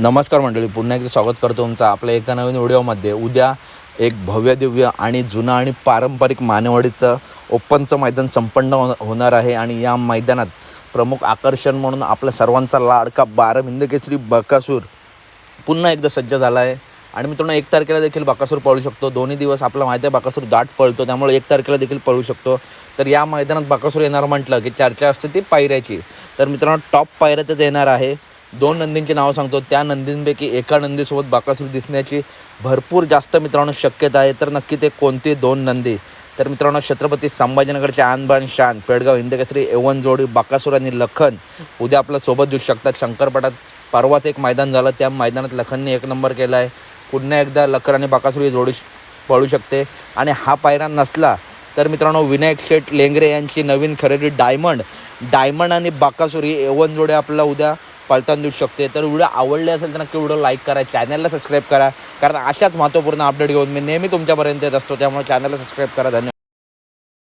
नमस्कार मंडळी पुन्हा एकदा स्वागत करतो तुमचं आपल्या एका नवीन व्हिडिओमध्ये. उद्या एक भव्य दिव्य आणि जुनं आणि पारंपरिक मानेवाडीचं ओपनचं मैदान संपन्न हो होणार आहे आणि या मैदानात प्रमुख आकर्षण म्हणून आपल्या सर्वांचा लाडका बारा केसरी बकासूर पुन्हा एकदा सज्ज झाला आहे. आणि मित्रांनो एक तारखेला देखील बाकासूर पळू शकतो. दोन्ही दिवस आपला माहिती आहे बाकासूर दाट पळतो त्यामुळे एक तारखेला देखील पळू शकतो. तर या मैदानात बाकासूर येणार म्हटलं की चर्चा असते ती पायऱ्याची. तर मित्रांनो टॉप पायऱ्यातच येणार आहे. दोन नंदींची नावं सांगतो. त्या नंदींपैकी एका नंदीसोबत बाकासूर दिसण्याची भरपूर जास्त मित्रांनो शक्यता आहे. तर नक्की ते कोणते दोन नंदी? तर मित्रांनो छत्रपती संभाजीनगरचे आणबान शान पेडगाव हिंदकेसरी एवन जोडी बाकासूर आणि लखन उद्या आपल्यासोबत देऊ शकतात. शंकरपटात परवाचं एक मैदान झालं. त्या मैदानात लखनने एक नंबर केला आहे पुन्हा एकदा लखन आणि बाकासूर ही जोडी पळू शकते. आणि हा पायरा नसला तर मित्रांनो विनायक शेठ लेंगरे यांची नवीन खरेदी डायमंड. डायमंड आणि बाकासुरी एवन जोडी आपल्याला उद्या पळताना देऊ शकते. तर व्हिडिओ आवडले असेल तर नक्की व्हिडिओ लाईक करा चॅनलला सबस्क्राईब करा. कारण अशाच महत्त्वपूर्ण अपडेट घेऊन मी नेहमी तुमच्यापर्यंत येत असतो. त्यामुळे चॅनलला सबस्क्राईब करा. धन्यवाद.